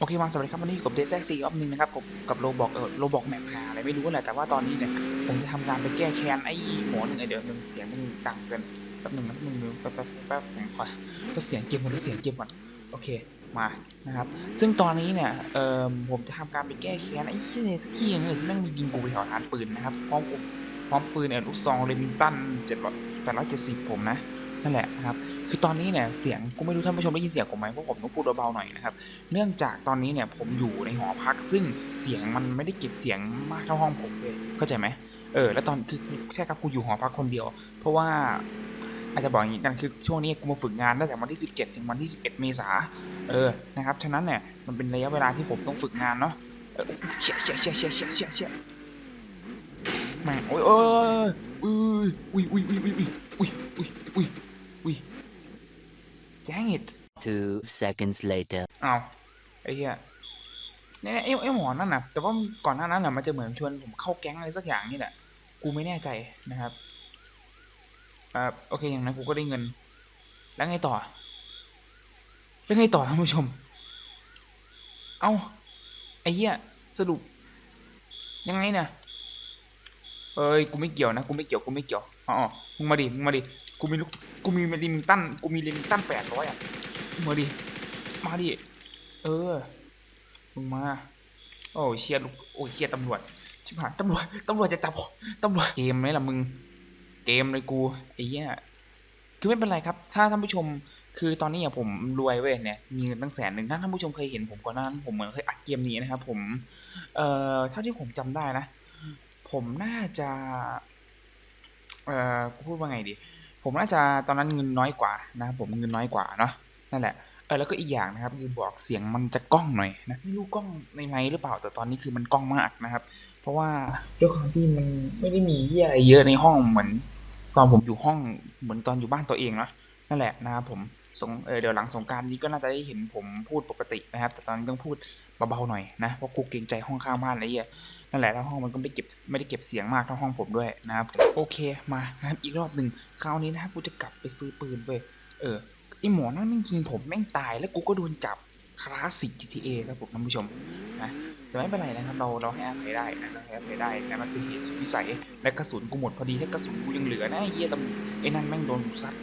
โอเคมาสวัสดีครับ วันนี้กับเดซซีออฟหนึ่งนะครับผมกับโรบอกเออโรบอกแมปหาอะไรไม่รู้แหละแต่ว่าตอนนี้เนี่ยผมจะทำการไปแก้แค้นไอ้หมอหนึ่งไอเดี๋ยวหนึ่งเสียงมันดังเกินแป๊บหนึ่งนะแป๊บหนึ่งแป๊บแป๊บแป๊บผมขอก็เสียงเกมก่อนก็เสียงเกมก่อนโอเคมานะครับ ซึ่งตอนนี้เนี่ยเอ่อผมจะทำการไปแก้แค้นไอ้ขี้เนี่ยสักขี้นึงที่แม่งมียิงกูไปแถวร้านปืนนะครับพร้อมพร้อมปืนเออลูกซองเรมิงตันเจ็ดร้อยแปดร้อยเจ็ดสิบผมนะ นั่นแหละนะครับ คือตอนนี้เนี่ยเสียงกูไม่รู้ท่านผู้ชมได้ยินเสียงผมไหมเพราะผมต้องพูดเบาๆหน่อยนะครับ เนื่องจากตอนนี้เนี่ยผมอยู่ในหอพักซึ่งเสียงมันไม่ได้เก็บเสียงมากเท่าห้องผมเลยเข้าใจไหมเออ แล้วตอนคือใช่ครับกูอยู่หอพักคนเดียว เพราะว่าอาจจะบอกอย่างนี้กันคือช่วงนี้กูมาฝึกงานตั้งแต่วันที่ 17 ถึงวันที่ 11 เมษาเออ นะครับ ฉะนั้นเนี่ยมันเป็นระยะเวลาที่ผมต้องฝึกงานเนาะเชี่ยเชี่ยเชี่ยเชี่ยเชี่ยเชี่ยเชี่ยแม่งโอ้ยโอ้ยอุ้ยอุ้ยอุ้ยอุ้ยอุ้ยอุ้ยอุ้ย อุ้ยอุ้ย dang it Two seconds later. เอาไอ้เหี้ยเนี่ยไอ้ไอ้หมอนั่นนะแต่ว่าก่อนหน้านั้นน่ะมันจะเหมือนชวนผมเข้าแก๊งอะไรสักอย่างนี่แหละ กูไม่แน่ใจนะครับอ่าโอเคอย่างนั้นกูก็ได้เงิน แล้วไงต่อ แล้วไงต่อท่านผู้ชม เอ้าไอ้เหี้ยสรุป ยังไงเนี่ยเอ้ยกูไม่เกี่ยวนะกูไม่เกี่ยวกูไม่เกี่ยวอ๋ออ๋อมึงมาดิมึงมาดิ กูมีลูกกูมีลิมิงตันกูมีลิมิงตันแปดร้อยอะมาดิมาดิเออมึงมาโอ้เชียร์ลูกโอ้ยเชียร์ตำรวจชิบหายตำรวจตำรวจจะจับตำรวจเกมไหมล่ะมึงเกมเลยกูไอ้เหี้ยคือไม่เป็นไรครับ ถ้าท่านผู้ชมคือตอนนี้อะผมรวยเว้ยเนี่ยมีเงินตั้งแสนหนึ่งถ้าท่านผู้ชมเคยเห็นผมก่อนหน้านั้นผมเหมือนเคยอัดเกมนี้นะครับผมเอ่อเท่าที่ผมจำได้นะ ผมน่าจะเอ่อพูดว่าไงดี ผมน่าจะตอนนั้นเงินน้อยกว่านะครับผมเงินน้อยกว่าเนาะนั่นแหละเออแล้วก็อีกอย่างนะครับคือบอกเสียงมันจะกล้องหน่อยนะไม่รู้กล้องในไมค์หรือเปล่าแต่ตอนนี้คือมันกล้องมากนะครับ เพราะว่าด้วยความที่มันไม่ได้มีเยอะไรเยอะในห้องเหมือน ตอนผมอยู่ห้องเหมือนตอนอยู่บ้านตัวเองเนาะนั่นแหละนะครับผม สงเเดี๋ยวหลังสงการนี้ก็น่าจะได้เห็นผมพูดปกตินะครับ แต่ตอนนี้ต้องพูดเบาๆหน่อยนะ เพราะกูเกรงใจห้องข้างบ้านอะไรเงี้ยนั่นแหละแล้วห้องมันก็ไม่ได้เก็บไม่ได้เก็บเสียงมากเท่าห้องผมด้วยนะครับโอเคมานะครับอีกรอบหนึ่งคราวนี้นะครับกูจะกลับไปซื้อปืนเว้ยเออไอหมอนั่นแม่งยิงผมแม่งตายแล้วกูก็โดนจับคลาสสิก GTA ครับผมท่านผู้ชมนะแต่ไม่เป็นไรนะครับเราเราให้อภัยได้นะเราให้อภัยได้นะมันคือเหตุสุดวิสัยและกระสุนกูหมดพอดีถ้ากระสุนกูยังเหลือนะไอ้เหี้ยตำไอ้นั่นแม่งโดนซัด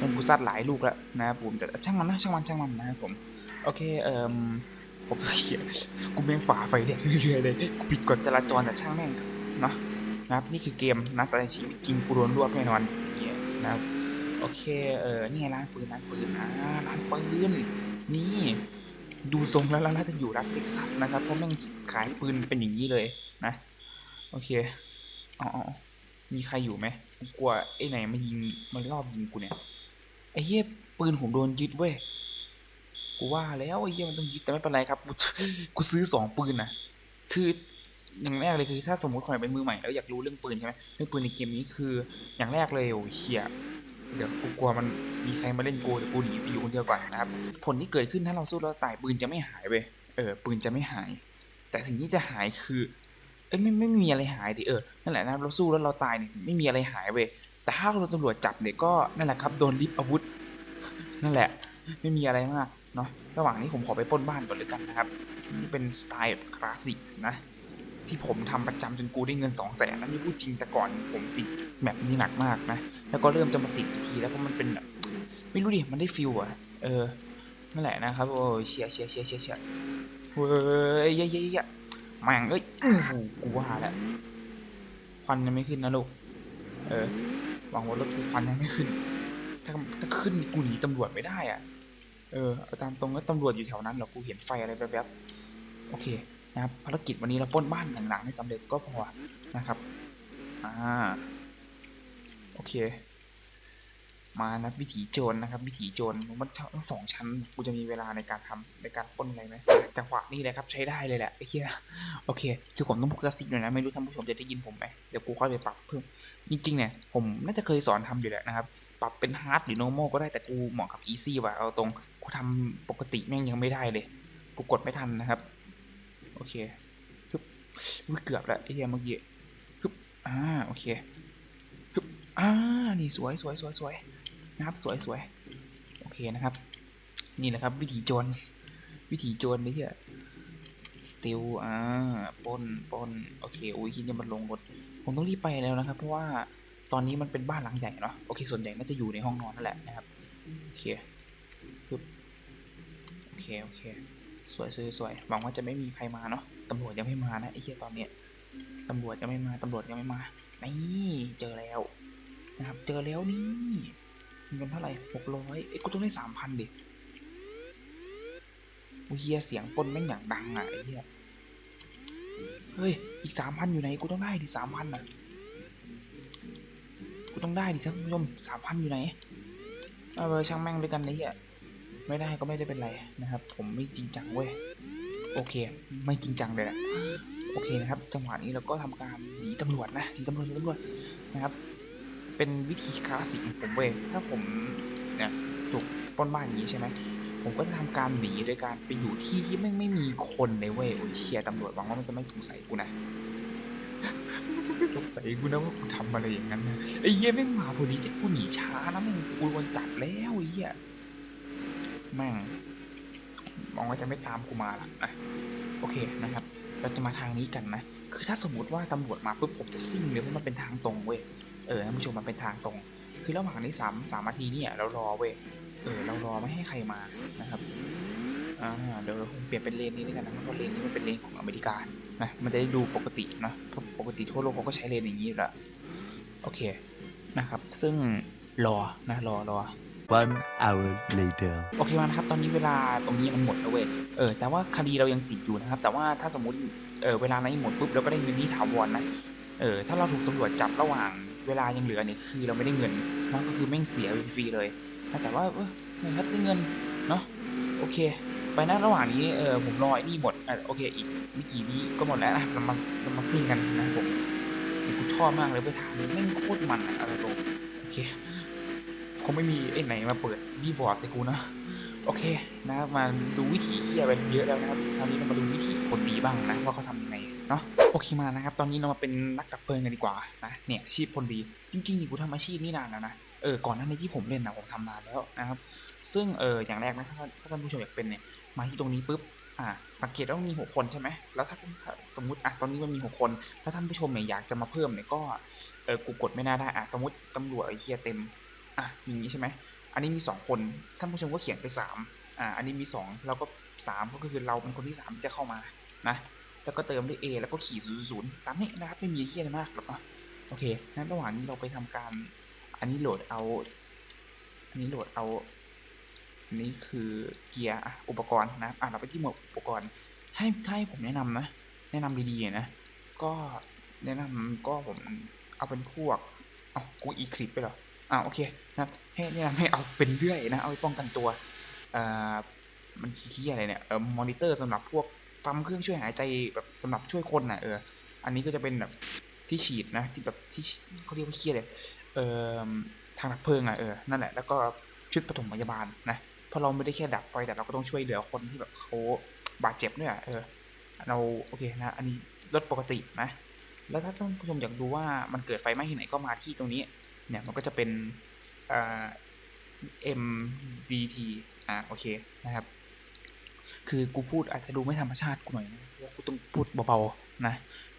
โดนกูซัดหลายลูกแล้วนะครับผมแต่ช่างมันนะช่างมันช่างมันนะครับผมโอเคเอ่อผมเหี้ยกูแม่งฝ่าไฟแดงเรื่อยๆเลยกูผิดกฎจราจรแต่ช่างแม่งเนาะนะครับนี่คือเกมนะแต่ในชีวิตจริงกูโดนรวบแน่นอนเงี้ยนะครับโอเคเออนี่ร้านปืนร้านปืนนะร้านปืนนี่ดูทรงแล้วน่าจะอยู่รัฐเท็กซัสนะครับเพราะแม่งขายปืนเป็นอย่างนี้เลยนะโอเคอ๋อมีใครอยู่ไหมกูกลัวไอ้ไหนมายิงมันรอบยิงกูเนี่ย ไอ้เหี้ยปืนผมโดนยึดเว้ยกูว่าแล้วไอ้เหี้ยมันต้องยึดแต่ไม่เป็นไรครับกูกูซื้อสองปืนนะคืออย่างแรกเลยคือถ้าสมมติใคนไหนเป็นมือใหม่แล้วอยากรู้เรื่องปืนใช่ไหมเรื่องปืนในเกมนี้คืออย่างแรกเลยโอ้ยเหี้ยเดี๋ยวกูกลัวมันมีใครมาเล่นกูเดี๋ยวกูหนีไปอยู่คนเดียวก่อนนะครับ ผลที่เกิดขึ้นถ้าเราสู้แล้วตายปืนจะไม่หายเว้ยเออปืนจะไม่หาย แต่สิ่งที่จะหายคือเอ้ยไม่ไม่มีอะไรหายดิเออนั่นแหละนะเราสู้แล้วเราตายเนี่ยไม่มีอะไรหายเว้ย แต่ถ้าเราตำรวจจับเนี่ยก็นั่นแหละครับโดนริบอาวุธ นั่นแหละ ไม่มีอะไรมากเนาะระหว่างนี้ผมขอไปป้นบ้านก่อนเลยกันนะครับนี่เป็นสไตล์คลาสสิกนะที่ผมทำประจำจนกูได้เงิน2องแสนนั่นนี่พูดจริงแต่ก่อนผมติดแบบนี้หนักมากนะแล้วก็เริ่มจะมาติดอีกทีแล้วเพราะมันเป็นแบบไม่รู้ดิมันได้ฟิลอะเออนั่นแหละนะครับโอ้ยเชียร์เชียร์เชียร์เชียร์เชียร์เฮ้ยเย้ยเย้ยเย้ยแม่งเอ้ยกูว่าแล้วควันยังไม่ขึ้นนะลูกเออ หวังว่ารถกูควันยังไม่ขึ้น ถ้าถ้าขึ้นกูหนีตำรวจไม่ได้อะ เออเอาตามตรงแล้วตำรวจอยู่แถวนั้นหรอกูเห็นไฟอะไรแวบๆโอเคนะครับภารกิจวันนี้เราป้นบ้านหลังๆให้สำเร็จก็พอนะครับ อ่า โอเค มานะวิถีโจรนะครับวิถีโจรมันทั้งสองชั้นกูจะมีเวลาในการทำในการป้นอะไรไหมจังหวะนี้เลยครับใช้ได้เลยแหละไอ้เหี้ยโอเค คือผมต้องพูดกระซิบหน่อยนะไม่รู้ท่านผู้ชมจะได้ยินผมไหมเดี๋ยวกูค่อยไปปรับเพิ่มจริงๆเนี่ยผมน่าจะเคยสอนทำอยู่แหละนะครับปรับเป็นฮาร์ดหรือ normal ก็ได้แต่กูเหมาะกับ easy ว่ะเอาตรงกูทำปกติแม่งยังไม่ได้เลยกูกดไม่ทันนะครับโอเคฮึบอุ๊ยเกือบแล้วไอ้เหี้ยเมื่อกี้ฮึบอ่าโอเคฮึบอ่านี่สวยสวยสวยสวย นะครับ สวยสวยโอเคนะครับ นี่แหละครับ วิถีโจรวิถีโจรนี่เหี้ยสติลอ่าปนปนโอเคอุ้ยคิดจะมันลงรถผมต้องรีบไปแล้วนะครับ เพราะว่าตอนนี้มันเป็นบ้านหลังใหญ่เนาะโอเคส่วนใหญ่น่าจะอยู่ในห้องนอนนั่นแหละนะครับโอเคปึ๊บโอเคโอเคสวยสวยสวยหวังว่าจะไม่มีใครมาเนาะตำรวจยังไม่มานะไอ้เหี้ยตอนเนี้ยตำรวจยังไม่มาตำรวจยังไม่มานี่เจอแล้วนะครับ เจอแล้วนี่ เงินเท่าไหร่หกร้อยเอ้กูต้องได้สามพันดิอุ้เฮียเสียงปนแม่งอย่างดังอะไอ้เฮียเฮ้ย อีกสามพันอยู่ไหน กูต้องได้ดิสามพันอะ กูต้องได้ดิท่านผู้ชมสามพันอยู่ไหน เอาไปช่างแม่งด้วยกันไอ้เฮียไม่ได้ก็ไม่ได้เป็นไรนะครับ ผมไม่จริงจังเว้ย โอเค ไม่จริงจังเลยแหละโอเคนะครับ จังหวะนี้เราก็ทำการหนีตำรวจนะหนีตำรวจหนีตำรวจนะครับ เป็นวิธีคลาสสิกของผมเว้ยถ้าผมเนี่ยถูกปล้นบ้านอย่างนี้ใช่ไหมผมก็จะทำการหนีโดยการไปอยู่ที่ที่ไม่งไม่มีคนเลยเว้ยโอ้ยเชียตำรวจหวังว่ามันจะไม่สงสัยกูนะมันจะไม่สงสัยกูนะว่ากูทำอะไรอย่างนั้นนะไอ้เหี้ยแม่งมาพอดีจะกูหนีช้านะมึงกูโดนจับแล้วไอ้เหี้ยแม่งหวังว่าจะไม่ตามกูมาล่ะนะโอเคนะครับ เราจะมาทางนี้กันนะ คือถ้าสมมติว่าตำรวจมาปุ๊บผมจะซิ่งเลยเพราะมันเป็นทางตรงเว้ย เออท่านผู้ชมมันเป็นทางตรง คือระหว่างนี้สามสามนาทีเนี่ยเรารอเว้ยเออเรารอไม่ให้ใครมานะครับอ่าเดี๋ยวเราคงเปลี่ยนเป็นเลนนี้ด้วยกันนะครับเพราะเลนนี้มันเป็นเลนของอเมริกานะมันจะได้ดูปกตินะเพราะปกติทั่วโลกเขาก็ใช้เลนอย่างนี้อยู่และโอเคนะครับซึ่งรอนะรอรอ One hour later. โอเคมานะครับ ตอนนี้เวลาตรงนี้มันหมดแล้วเว้ย เออ แต่ว่าคดีเรายังติดอยู่นะครับ แต่ว่าถ้าสมมติ เออ เวลานั้นหมดปุ๊บเราก็ได้เงินนี้ถาวรนะ เออ ถ้าเราถูกตำรวจจับระหว่าง เวลายังเหลือเนี่ยคือเราไม่ได้เงินนะก็คือแม่งเสียฟรีเลยแต่ว่าเออนะครับได้เงินเนาะโอเค ไปนะระหว่างนี้เออผมรอไอ้นี่หมดอะโอเคอีกไม่กี่วิก็หมดแล้วนะเรามาเรามาซิ่งกันนะผมกูชอบมากเลยไปทางนี้แม่งโคตรมันอะอะไรลงโอเคคงไม่มีไอ้ไหนมาเปิดวีบอร์ดใส่กูนะโอเคนะครับมาดูวิถีเฮียไปเยอะแล้วนะครับคราวนี้เรามาดูวิถีคนดีบ้างนะว่าเขาทำยังไง เนาะโอเคมานะครับ ตอนนี้เรามาเป็นนักดับเพลิงกันดีกว่านะเนี่ยอาชีพคนดี จริงๆนี่กูทำอาชีพนี้นานแล้วนะเออก่อนหน้านี้ที่ผมเล่นนะผมทำนานแล้วนะครับ ซึ่งเอออย่างแรกนะถ้าถ้าท่านผู้ชมอยากเป็นเนี่ยมาที่ตรงนี้ปุ๊บอ่าสังเกตว่ามีหกคนใช่ไหมแล้วถ้าสมมติอะตอนนี้มันมีหกคน ถ้าท่านผู้ชมเนี่ยอยากจะมาเพิ่มเนี่ยก็เออกูกดไม่น่าได้อะสมมติตำรวจไอ้เฮียเต็มอะอย่างนี้ใช่ไหมอันนี้มีสองคนท่านผู้ชมก็เขียนไปสามอ่าอันนี้มีสองเราก็สามก็คือเราเป็นคนที่สามที่จะเข้ามานะ แล้วก็เติมด้วย A แล้วก็ขีดศูนย์ศูนย์ตามนี้นะครับไม่มีเฮียอะไรมากหรอกนะโอเคงั้นระหว่างนี้เราไปทำการ อันนี้โหลดเอา อันนี้โหลดเอาอันนี้คือเกียร์อะอุปกรณ์นะครับอะเราไปที่หมวดอุปกรณ์ ให้ถ้าให้ผมแนะนำนะ แนะนำดีๆนะ ก็แนะนำก็ผมเอาเป็นพวกเอากูอีคลิปไปหรออ่าโอเคนะครับให้แนะนำให้เอาเป็นเรื่อยนะ เอาไว้ป้องกันตัวเอ่อมันขี้อะไรเนี่ยเออมอนิเตอร์สำหรับพวก ปั๊มเครื่องช่วยหายใจแบบสำหรับช่วยคนน่ะเออ อันนี้ก็จะเป็นแบบที่ฉีดนะ ที่แบบที่เขาเรียกว่าเคียอะไรเอ่อทางดับเพลิงอะเออนั่นแหละแล้วก็ชุดปฐมพยาบาลนะเพราะเราไม่ได้แค่ดับไฟแต่เราก็ต้องช่วยเหลือคนที่แบบเขาบาดเจ็บด้วยอะเออเราโอเคนะ อันนี้รถปกตินะ แล้วถ้าท่านผู้ชมอยากดูว่ามันเกิดไฟไหม้ที่ไหนก็มาที่ตรงนี้ เนี่ยมันก็จะเป็นเอ่อ MDT อ่าโอเคนะครับ คือกูพูดอาจจะดูไม่ธรรมชาติกูหน่อยกูต้องพูดเบาๆนะ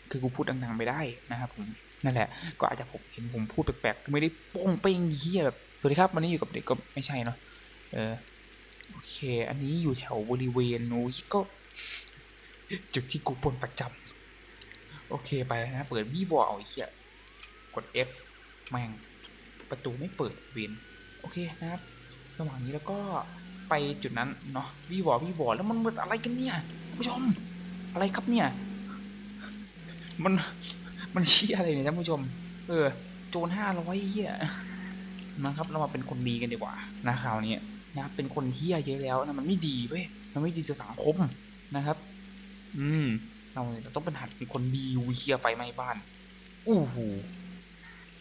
คือกูพูดดังๆไม่ได้นะครับผมนั่นแหละ ก็อาจจะผมเห็นผมพูดแปลกๆไม่ได้โป้งเป้งเฮียแบบสวัสดีครับวันนี้อยู่กับเด็กก็ไม่ใช่เนาะเออโอเค อันนี้อยู่แถวบริเวณนู้นก็ จุดที่กูปนประจำโอเคไปนะเปิดวีวอลเอาไอ้เหี้ยกด F แม่งประตูไม่เปิดเวนโอเคนะครับระหว่างนี้แล้วก็ ไปจุดนั้นเนาะวีวอวีวอแล้วมันมันอะไรกันเนี่ยผู้ชม อะไรครับเนี่ย มันมันเชี่ยอะไรเนี่ยท่านผู้ชม เออ โจรห้าร้อยเหี้ยนะครับ เรามาเป็นคนดีกันดีกว่านะคราวนี้นะเป็นคนเฮียเยอะแล้วนะมันไม่ดีเว้ยมันไม่ดีต่อสังคมนะครับ อืมเราต้องเป็นหัดเป็นคนดีวิเชียไฟไหม้บ้านอู้หู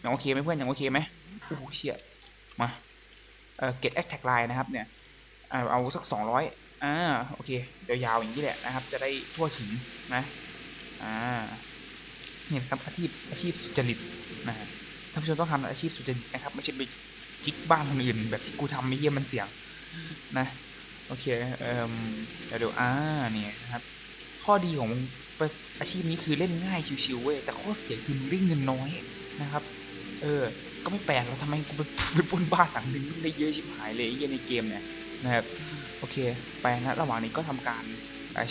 ยังโอเคไหมเพื่อนยังโอเคไหมอู้เชี่ยมาเอ่อ get act tag line นะครับเนี่ย อาเอาสักสองร้อยอ่าโอเคเดี๋ยวยาวอย่างนี้แหละนะครับ จะได้ทั่วถึงนะอ่าเนี่ยครับอาชีพอาชีพสุจริตนะฮะท่านผู้ชมต้องทำอาชีพสุจริตนะครับ ไม่ใช่ไปจิกบ้านคนอื่นแบบที่กูทำไม่เยี่ยมมันเสี่ยงนะโอเคเอ่มเดี๋ยวดูอ่าเนี่ยนะครับข้อดีของอาชีพนี้คือเล่นง่ายชิวๆเว้ยแต่ข้อเสียคือมึงได้เงินน้อยนะครับ เออ ก็ไม่แปลกแล้วทำไมกูไปไปปล้นบ้านหลังนึงได้เยอะชิบหายเลยไอ้เหี้ยในเกมเนี่ย นะครับ โอเค ไปนะระหว่างนี้ก็ทำการ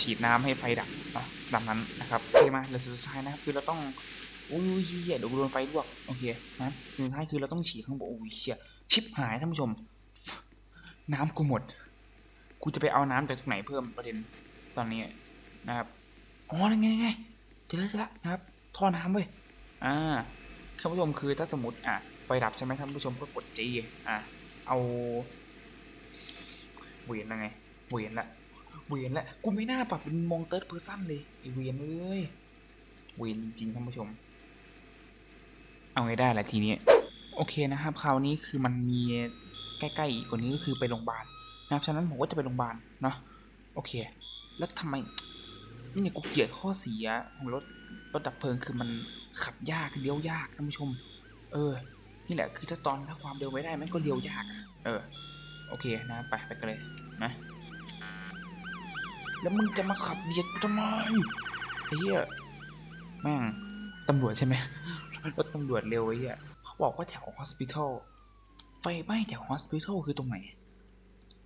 ฉีดน้ำให้ไฟดับนะดังนั้นนะครับโอเคมาแล้วสุดท้ายนะครับคือเราต้องอุ้ยเหี้ยเดี๋ยวโดนไฟลวกโอเคนะสิ่งสุดท้ายคือเราต้องฉีดข้างบนโอ้ยเชี่ยชิบหายท่านผู้ชม น้ำกูหมด กูจะไปเอาน้ำจากตรงไหนเพิ่มประเด็นตอนนี้นะครับอ๋อยังไงยังไงเจอแล้วเจอแล้วนะครับท่อน้ำเว้ยอ่าท่านผู้ชมคือถ้าสมมติอะไฟดับใช่ไหมท่านผู้ชมก็กดจีอะเอา เวียนละไง เวียนละ เวียนละ กูไม่น่าปรับเป็นมองเติร์ดเพอร์ซันเลยไอเวียนเอ้ย เวียนจริงท่านผู้ชม เอาไงได้ละทีนี้ โอเคนะครับคราวนี้คือมันมีใกล้ๆอีกกว่านี้ก็คือไปโรงพยาบาลนะครับฉะนั้นผมก็จะไปโรงพยาบาลเนาะ โอเค แล้วทำไมนี่เนี่ยกูเกลียดข้อเสียของรถรถดับเพลิงคือมันขับยากเลี้ยวยากท่านผู้ชม เออ นี่แหละคือถ้าตอนถ้าความเร็วไม่ได้มันก็เลี้ยวยากอะเออ โอเคนะไปไปกันเลยนะแล้วมึงจะมาขับเบียดทำไมไอ้เหี้ยแม่งตำรวจใช่ไหมรถตำรวจเร็วไอ้เหี้ยเขาบอกว่าแถวฮอสพิทอลไฟไหม้แถวฮอสพิทอลคือตรงไหน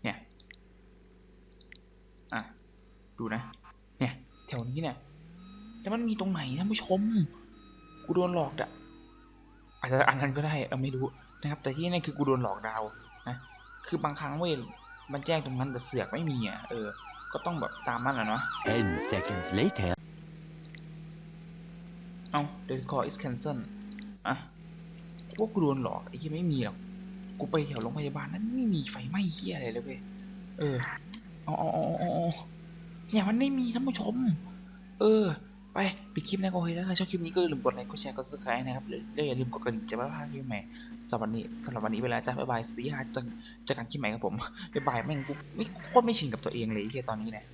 เนี่ยอะดูนะ เนี่ยแถวนี้เนี่ยแล้วมันมีตรงไหนท่านผู้ชมกูโดนหลอกอะอาจจะอันนั้นก็ได้เราไม่รู้นะครับ แต่ที่นี่คือกูโดนหลอกดาวนะ คือบางครั้งเว้ยมันแจ้งตรงนั้นแต่เสือกไม่มีอะเออ ก็ต้องแบบตามมันแหละเนาะ Ten seconds later. เอา the call is cancel อะพวกกูโดนหลอกไอ้ที่ไม่มีหรอกกูไปแถวโรงพยาบาลนั้นไม่มีไฟไหม้เฮียอะไรเลยเว้ยเออเอาเอาเอาเอาเอาอย่ามันไม่มีท่านผู้ชม เออ ไปปิดคลิปนะก็โอเคถ้าใครชอบคลิปนี้ก็อย่าลืมกดไลค์กดแชร์กดซับสไครต์นะครับแล้วอย่าลืมกดกระดิ่งจะไม่พลาดคลิปใหม่สำหรับวันนี้สำหรับวันนี้เวลาจ้าบ๊ายบายสีหาจังจะกันคลิปใหม่ครับผมบ๊ายบายแม่งกูไม่โคตรไม่ชินกับตัวเองเลยที่ตอนนี้นะ